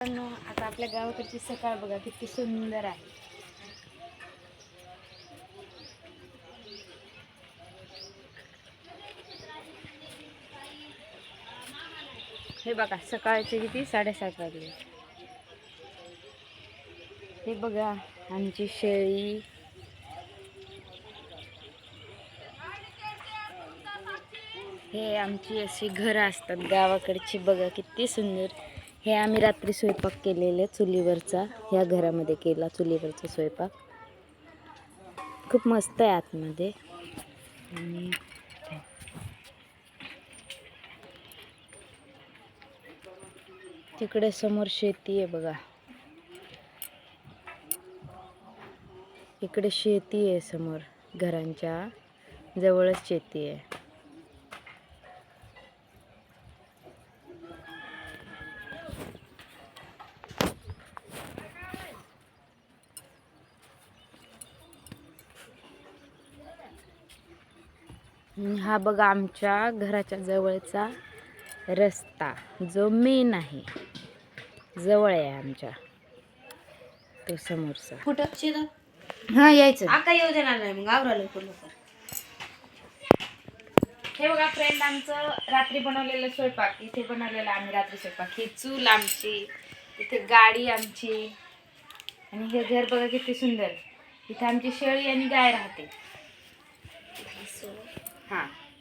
पण आता आपल्या गावाकडची सकाळ बघा किती सुंदर आहे. हे बघा सकाळचे किती? साडेसात वाजले. हे बघा आमची शेळी. हे आमची अशी घरं असतात गावाकडची बघा किती सुंदर. हे आम्ही रात्री स्वयंपाक केलेले चुलीवरचा. ह्या घरामध्ये केला चुलीवरचा स्वयंपाक. खूप मस्त आहे आतमध्ये. आणि तिकडे समोर शेती आहे बघा. इकडे शेती आहे समोर. घरांच्या जवळच शेती आहे. हा बघा आमच्या घराच्या जवळचा रस्ता जो मेन आहे. जवळ आहे आमच्या. तो समोरचा. कुठं? हा यायचं. आका येऊ देणार नाही मग आवरा लवकर लवकर. हे बघा फ्रेंड आमचं रात्री बनवलेलं स्वयंपाक. इथे बनवलेलं आम्ही रात्री स्वयंपाक. ही चूल आमची इथे गाडी आमची आणि हे घर बघा किती सुंदर. इथे आमची शेळी आणि गाय राहते. 哈。